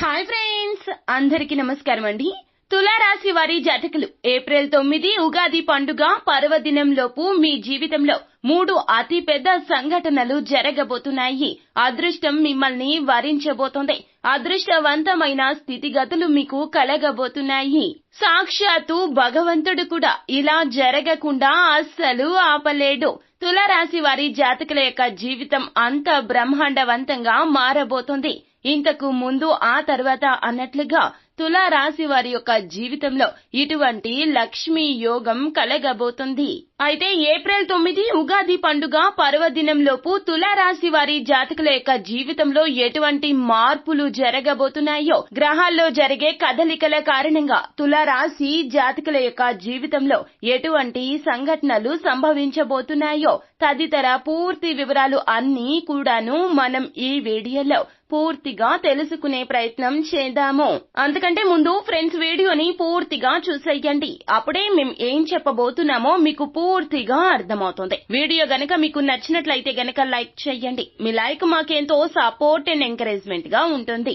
Hi friends అందరికి నమస్కారం అండి. తులారాశి వారి జాతకులు ఏప్రిల్ తొమ్మిది ఉగాది పండుగ పర్వదినంలోపు మీ జీవితంలో మూడు అతి పెద్ద సంఘటనలు జరగబోతున్నాయి. అదృష్టం మిమ్మల్ని వరించబోతోంది. అదృష్టవంతమైన స్థితిగతులు మీకు కలగబోతున్నాయి. సాక్షాత్తు భగవంతుడు కూడా ఇలా జరగకుండా అస్సలు ఆపలేడు. తులారాశి వారి జాతకుల యొక్క జీవితం అంత బ్రహ్మాండవంతంగా మారబోతోంది. ఇంతకు ముందు ఆ తర్వాత అన్నట్లుగా తులా రాశి వారి యొక్క జీవితంలో ఇటువంటి లక్ష్మీ యోగం కలగబోతుంది. అయితే ఏప్రిల్ తొమ్మిది ఉగాది పండుగ పర్వదినంలోపు తులారాశి వారి జాతకుల యొక్క జీవితంలో ఎటువంటి మార్పులు జరగబోతున్నాయో గ్రహాల్లో జరిగే కదలికల కారణంగా తులారాశి జాతకుల యొక్క జీవితంలో ఎటువంటి సంఘటనలు సంభవించబోతున్నాయో తదితర పూర్తి వివరాలు అన్నీ కూడాను మనం ఈ వీడియోలో పూర్తిగా తెలుసుకునే ప్రయత్నం చేద్దాము. అంతకంటే ముందు ఫ్రెండ్స్ వీడియోని పూర్తిగా చూసేయండి. అప్పుడే మేము ఏం చెప్పబోతున్నామో మీకు పూర్తిగా అర్థమవుతుంది. వీడియో గనక మీకు నచ్చినట్లయితే గనక లైక్ చేయండి. మీ లైక్ మాకెంతో సపోర్ట్ అండ్ ఎంకరేజ్మెంట్గా ఉంటుంది.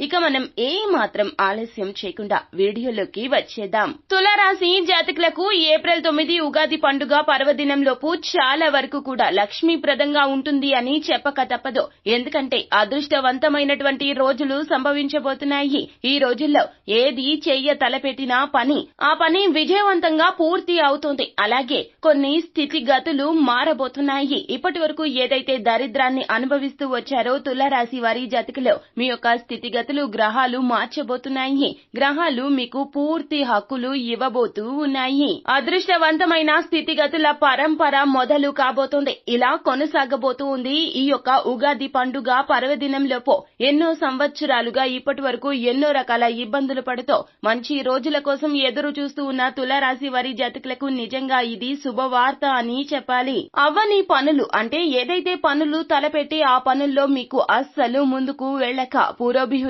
ఇక మనం ఏ మాత్రం ఆలస్యం చేయకుండా వీడియోలోకి వచ్చేద్దాం. తులారాశి జాతకులకు ఏప్రిల్ తొమ్మిది ఉగాది పండుగ పర్వదినంలోపు చాలా వరకు కూడా లక్ష్మీప్రదంగా ఉంటుంది అని చెప్పక తప్పదు. ఎందుకంటే అదృష్టవంతమైనటువంటి రోజులు సంభవించబోతున్నాయి. ఈ రోజుల్లో ఏది చెయ్య తలపెట్టినా పని ఆ పని విజయవంతంగా పూర్తి అవుతుంది. అలాగే కొన్ని స్థితిగతులు మారబోతున్నాయి. ఇప్పటి వరకు ఏదైతే దరిద్రాన్ని అనుభవిస్తూ వచ్చారో తులారాశి వారి జాతకులు మీ యొక్క స్థితిగతులు గ్రహాలు మార్చబోతున్నాయి. గ్రహాలు మీకు పూర్తి హక్కులు ఇవ్వబోతూ ఉన్నాయి. అదృష్టవంతమైన స్థితిగతుల పరంపర మొదలు కాబోతుంది. ఇలా కొనసాగబోతూ ఉంది ఈ యొక్క ఉగాది పండుగ పర్వదినంలోపు. ఎన్నో సంవత్సరాలుగా ఇప్పటి వరకు ఎన్నో రకాల ఇబ్బందులు పడుతూ మంచి రోజుల కోసం ఎదురు చూస్తూ ఉన్న తులారాశి వారి జాతకులకు నిజంగా ఇది శుభవార్త అని చెప్పాలి. అవ్వని పనులు అంటే ఏదైతే పనులు తలపెట్టి ఆ పనుల్లో మీకు అస్సలు ముందుకు వెళ్ళక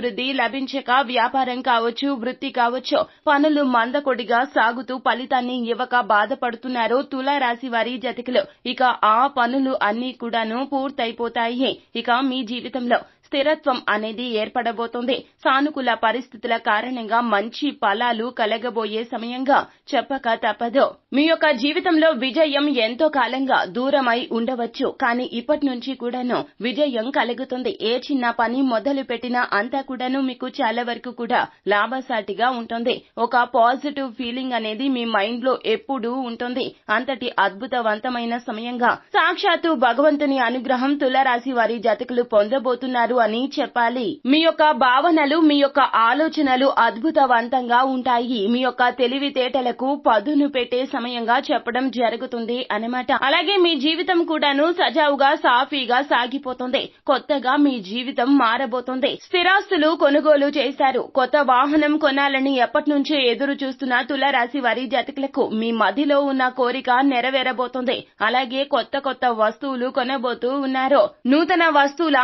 అభివృద్ధి లభించక వ్యాపారం కావచ్చు వృత్తి కావచ్చు పనులు మందకొడిగా సాగుతూ ఫలితాన్ని ఇవ్వక బాధపడుతున్నారో తులారాశి వారి జతకులు. ఇక ఆ పనులు అన్ని కూడాను పూర్తయిపోతాయి. ఇక మీ జీవితంలో స్థిరత్వం అనేది ఏర్పడబోతోంది. సానుకూల పరిస్థితుల కారణంగా మంచి ఫలాలు కలగబోయే సమయంగా చెప్పక తప్పదు. మీ యొక్క జీవితంలో విజయం ఎంతో కాలంగా దూరమై ఉండవచ్చు. కానీ ఇప్పటి నుంచి కూడాను విజయం కలుగుతుంది. ఏ చిన్న పని మొదలు పెట్టినా అంతా కూడాను మీకు చాలా వరకు కూడా లాభసాటిగా ఉంటుంది. ఒక పాజిటివ్ ఫీలింగ్ అనేది మీ మైండ్లో ఎప్పుడూ ఉంటుంది. అంతటి అద్భుతవంతమైన సమయంగా సాక్షాత్తు భగవంతుని అనుగ్రహం తులరాశి వారి జాతకులు పొందబోతున్నారు అని చెప్పాలి. మీ యొక్క భావనలు మీ యొక్క ఆలోచనలు అద్భుతవంతంగా ఉంటాయి. మీ యొక్క తెలివితేటలకు పదును పెట్టే సమయంగా చెప్పడం జరుగుతుంది అనమాట అలాగే మీ జీవితం కూడాను సజావుగా సాఫీగా సాగిపోతుంది. కొత్తగా మీ జీవితం మారబోతుంది. స్థిరాస్తులు కొనుగోలు చేశారు. కొత్త వాహనం కొనాలని ఎప్పటి నుంచో ఎదురు చూస్తున్న తులరాశి వారి జాతకులకు మీ మదిలో ఉన్న కోరిక నెరవేరబోతుంది. అలాగే కొత్త కొత్త వస్తువులు కొనబోతూ ఉన్నారు. నూతన వస్తువుల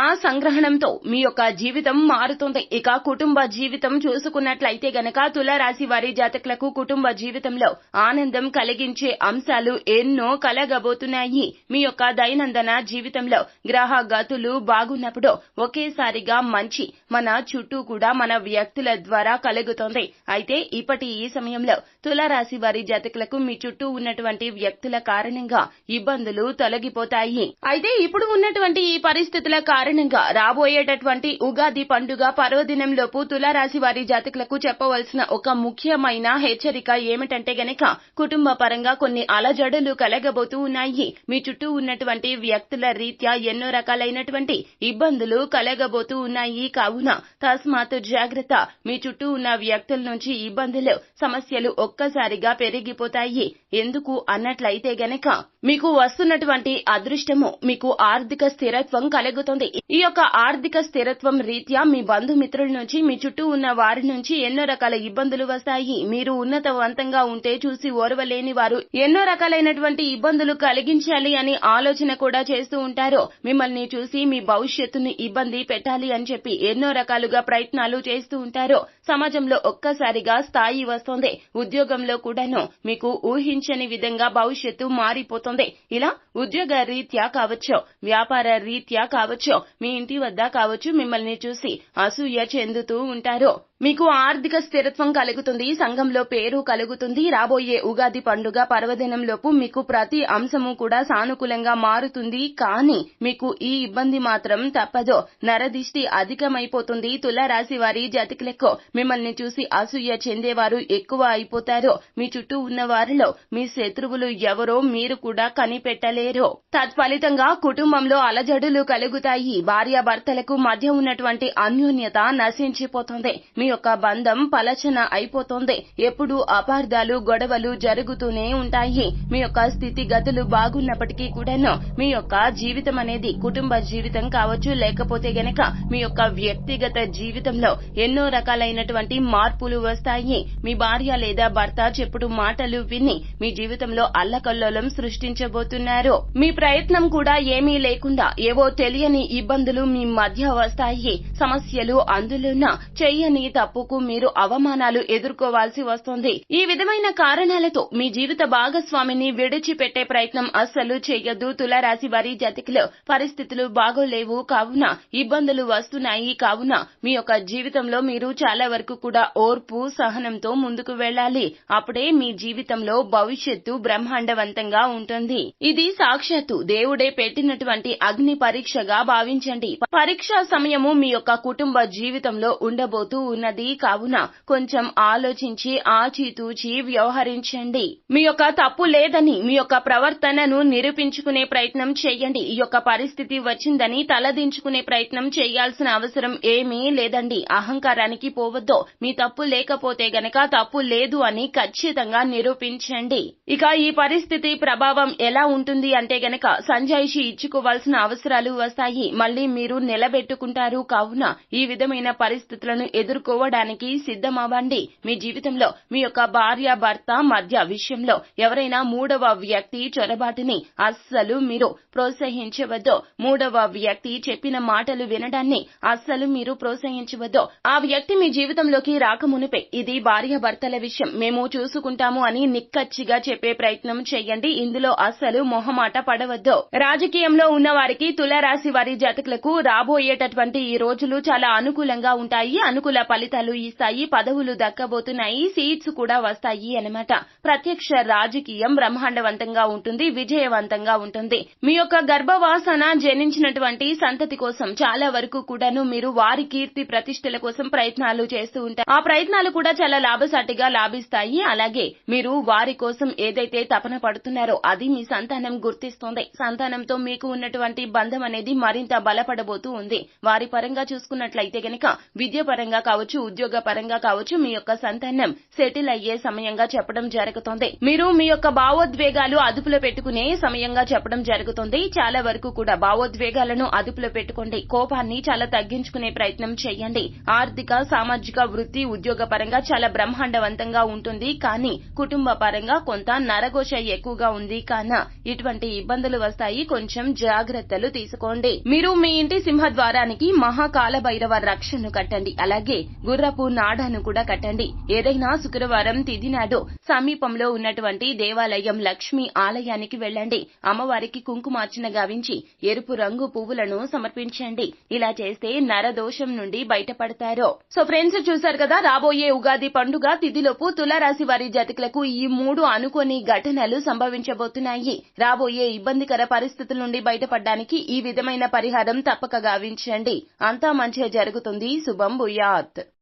దీంతో మీ యొక్క జీవితం మారుతుంది. ఇక కుటుంబ జీవితం చూసుకున్నట్లయితే గనక తులారాశి వారి జాతకులకు కుటుంబ జీవితంలో ఆనందం కలిగించే అంశాలు ఎన్నో కలగబోతున్నాయి. మీ యొక్క దైనందిన జీవితంలో గ్రహ గతులు బాగున్నప్పుడు ఒకేసారిగా మంచి మన చుట్టూ కూడా మన వ్యక్తుల ద్వారా కలుగుతుంది. అయితే ఇప్పటి ఈ సమయంలో తులారాశి వారి జాతకులకు మీ చుట్టూ ఉన్నటువంటి వ్యక్తుల కారణంగా ఇబ్బందులు తొలగిపోతాయి. అయితే ఇప్పుడు ఉన్నటువంటి ఈ పరిస్థితుల కారణంగా రాబోయే రాబోయేటటువంటి ఉగాది పండుగ పర్వదినంలోపు తులారాశి వారి జాతకులకు చెప్పవలసిన ఒక ముఖ్యమైన హెచ్చరిక ఏమిటంటే గనక కుటుంబ పరంగా కొన్ని అలజడులు కలగబోతూ ఉన్నాయి. మీ చుట్టూ ఉన్నటువంటి వ్యక్తుల రీత్యా ఎన్నో రకాలైనటువంటి ఇబ్బందులు కలగబోతూ ఉన్నాయి. కావున తస్మాత్ జాగ్రత్త. మీ చుట్టూ ఉన్న వ్యక్తుల నుంచి ఇబ్బందులు సమస్యలు ఒక్కసారిగా పెరిగిపోతాయి. ఎందుకు అన్నట్లయితే గనక మీకు వస్తున్నటువంటి అదృష్టము మీకు ఆర్థిక స్థిరత్వం కలుగుతుంది. ఈ యొక్క ఆర్థిక స్థిరత్వం రీత్యా మీ బంధుమిత్రుల నుంచి మీ చుట్టూ ఉన్న వారి నుంచి ఎన్నో రకాల ఇబ్బందులు వస్తాయి. మీరు ఉన్నతవంతంగా ఉంటే చూసి ఓర్వలేని వారు ఎన్నో రకాలైనటువంటి ఇబ్బందులు కలిగించాలి అని ఆలోచన కూడా చేస్తూ ఉంటారు. మిమ్మల్ని చూసి మీ భవిష్యత్తును ఇబ్బంది పెట్టాలి అని చెప్పి ఎన్నో రకాలుగా ప్రయత్నాలు చేస్తూ ఉంటారు. సమాజంలో ఒక్కసారిగా స్థాయి వస్తుంది. ఉద్యోగంలో కూడాను మీకు ఊహించని విధంగా భవిష్యత్తు మారిపోతుంది. ఇలా ఉద్యోగ రీత్యా కావచ్చు వ్యాపార రీత్యా కావచ్చు మీ ఇంటి వద్ద కావచ్చు మిమ్మల్ని చూసి అసూయ చెందుతూ ఉంటారు. మీకు ఆర్థిక స్థిరత్వం కలుగుతుంది సంఘంలో పేరు కలుగుతుంది రాబోయే ఉగాది పండుగ పర్వదినంలోపు మీకు ప్రతి అంశము కూడా సానుకూలంగా మారుతుంది కానీ మీకు ఈ ఇబ్బంది మాత్రం తప్పదు. నరదిష్టి అధికమైపోతుంది. తులారాశి వారి జాతకులకు మిమ్మల్ని చూసి అసూయ చెందేవారు ఎక్కువ అయిపోతారు. మీ చుట్టూ ఉన్న వారిలో మీ శత్రువులు ఎవరో మీరు కూడా కనిపెట్టలేరు. తత్ఫలితంగా కుటుంబంలో అలజడులు కలుగుతాయి. భార్యాభర్తలకు మధ్య ఉన్నటువంటి అన్యోన్యత నశించిపోతుంది. మీ యొక్క బంధం పలచన అయిపోతుంది. ఎప్పుడు అపార్థాలు గొడవలు జరుగుతూనే ఉంటాయి. మీ యొక్క స్థితిగతులు బాగున్నప్పటికీ కూడాను మీ యొక్క జీవితం అనేది కుటుంబ జీవితం కావచ్చు లేకపోతే గనక మీ యొక్క వ్యక్తిగత జీవితంలో ఎన్నో రకాలైనటువంటి మార్పులు వస్తాయి. మీ భార్య లేదా భర్త చెప్పుడు మాటలు విని మీ జీవితంలో అల్లకల్లోలం సృష్టించబోతున్నారు. మీ ప్రయత్నం కూడా ఏమీ లేకుండా ఏవో తెలియని ఇబ్బందులు మీ మధ్య వస్తాయి. సమస్యలు అందులోన చెయ్యని తప్పుకు మీరు అవమానాలు ఎదుర్కోవాల్సి వస్తుంది. ఈ విధమైన కారణాలతో మీ జీవిత భాగస్వామిని విడిచిపెట్టే ప్రయత్నం అస్సలు చేయొద్దు. తులారాశి వారి జతికిలో పరిస్థితులు బాగోలేవు. కావున ఇబ్బందులు వస్తున్నాయి. కావున మీ యొక్క జీవితంలో మీరు చాలా వరకు కూడా ఓర్పు సహనంతో ముందుకు వెళ్ళాలి. అప్పుడే మీ జీవితంలో భవిష్యత్తు బ్రహ్మాండవంతంగా ఉంటుంది. ఇది సాక్షాత్తు దేవుడే పెట్టినటువంటి అగ్ని పరీక్షగా భావించండి. పరీక్షా సమయము మీ యొక్క కుటుంబ జీవితంలో ఉండబోతూ ఉన్నది. కావున కొంచెం ఆలోచించి ఆచితూచి వ్యవహరించండి. మీ యొక్క తప్పు లేదని మీ యొక్క ప్రవర్తనను నిరూపించుకునే ప్రయత్నం చేయండి. ఈ యొక్క పరిస్థితి వచ్చిందని తలదించుకునే ప్రయత్నం చేయాల్సిన అవసరం ఏమీ లేదండి. అహంకారానికి పోవద్దు. మీ తప్పు లేకపోతే గనక తప్పు లేదు అని ఖచ్చితంగా నిరూపించండి. ఇక ఈ పరిస్థితి ప్రభావం ఎలా ఉంటుంది అంటే గనక సంజాయిషి ఇచ్చుకోవాల్సిన అవసరాలు వస్తాయి. మళ్ళీ మీరు నిలబెట్టుకుంటారు. కావున ఈ విధమైన పరిస్థితులను ఎదుర్కోవడానికి సిద్ధమవ్వండి. మీ జీవితంలో మీ యొక్క భార్య భర్త మధ్య విషయంలో ఎవరైనా మూడవ వ్యక్తి చొరబాటుని అస్సలు మీరు ప్రోత్సహించవద్దు. మూడవ వ్యక్తి చెప్పిన మాటలు వినడాన్ని అస్సలు మీరు ప్రోత్సహించవద్దు. ఆ వ్యక్తి మీ జీవితంలోకి రాకమునిపే. ఇది భార్య భర్తల విషయం. మేము చూసుకుంటాము అని నిక్కచ్చిగా చెప్పే ప్రయత్నం చేయండి. ఇందులో అస్సలు మొహమాట పడవద్దు. రాజకీయంలో ఉన్న వారికి తులారాశి వారి జాతకులకు రాబోయేటటువంటి ఈ రోజులు చాలా అనుకూలంగా ఉంటాయి. అనుకూల ఫలితాలు ఇస్తాయి పదవులు దక్కబోతున్నాయి సీట్స్ కూడా వస్తాయి అన్నమాట. ప్రత్యక్ష రాజకీయం బ్రహ్మాండవంతంగా ఉంటుంది విజయవంతంగా ఉంటుంది. మీ యొక్క గర్భవాసన జనించినటువంటి సంతతి కోసం చాలా వరకు కూడాను మీరు వారి కీర్తి ప్రతిష్టల కోసం ప్రయత్నాలు చేస్తూ ఉంటారు. ఆ ప్రయత్నాలు కూడా చాలా లాభసాటిగా లాభిస్తాయి. అలాగే మీరు వారి కోసం ఏదైతే తపన పడుతున్నారో అది మీ సంతానం గుర్తిస్తుంది. సంతానంతో మీకు ఉన్నటువంటి బంధం అనేది మరింత బలపడబోతూ ఉంది. వారి పరంగా చూసుకున్నట్లయితే గనక విద్య పరంగా కావచ్చు ఉద్యోగ పరంగా కావచ్చు మీ యొక్క సంతానం సెటిల్ అయ్యే సమయంగా చెప్పడం జరుగుతుంది. మీరు మీ యొక్క భావోద్వేగాలు అదుపులో పెట్టుకునే సమయంగా చెప్పడం జరుగుతుంది. చాలా వరకు కూడా భావోద్వేగాలను అదుపులో పెట్టుకోండి. కోపాన్ని చాలా తగ్గించుకునే ప్రయత్నం చేయండి. ఆర్థిక సామాజిక వృత్తి ఉద్యోగ పరంగా చాలా బ్రహ్మాండవంతంగా ఉంటుంది. కానీ కుటుంబ పరంగా కొంత నరఘోష ఎక్కువగా ఉంది. కాన ఇటువంటి ఇబ్బందులు వస్తాయి. కొంచెం జాగ్రత్తలు తీసుకోండి. మీరు మీ ఇంటి సింహద్వారానికి మహాకాల భైరవ రక్షను కట్టండి. అలాగే గుర్రపు నాడాను కూడా కట్టండి. ఏదైనా శుక్రవారం తిథి నాడు సమీపంలో ఉన్నటువంటి దేవాలయం లక్ష్మి ఆలయానికి వెళ్ళండి. అమ్మవారికి కుంకుమార్చన గావించి ఎరుపు రంగు పువ్వులను సమర్పించండి. ఇలా చేస్తే నరదోషం నుండి బయటపడతారు. సో ఫ్రెండ్స్ చూసారు కదా రాబోయే ఉగాది పండుగ తిథిలోపు తులారాశి వారి జాతకులకు ఈ మూడు అనుకోని ఘటనలు సంభవించబోతున్నాయి. రాబోయే ఇబ్బందికర పరిస్థితుల నుండి బయటపడడానికి ఈ విధమైన పరిహారం తప్పక గావించండి. అంతా మంచి జరుగుతుంది. శుభం భూయాత్.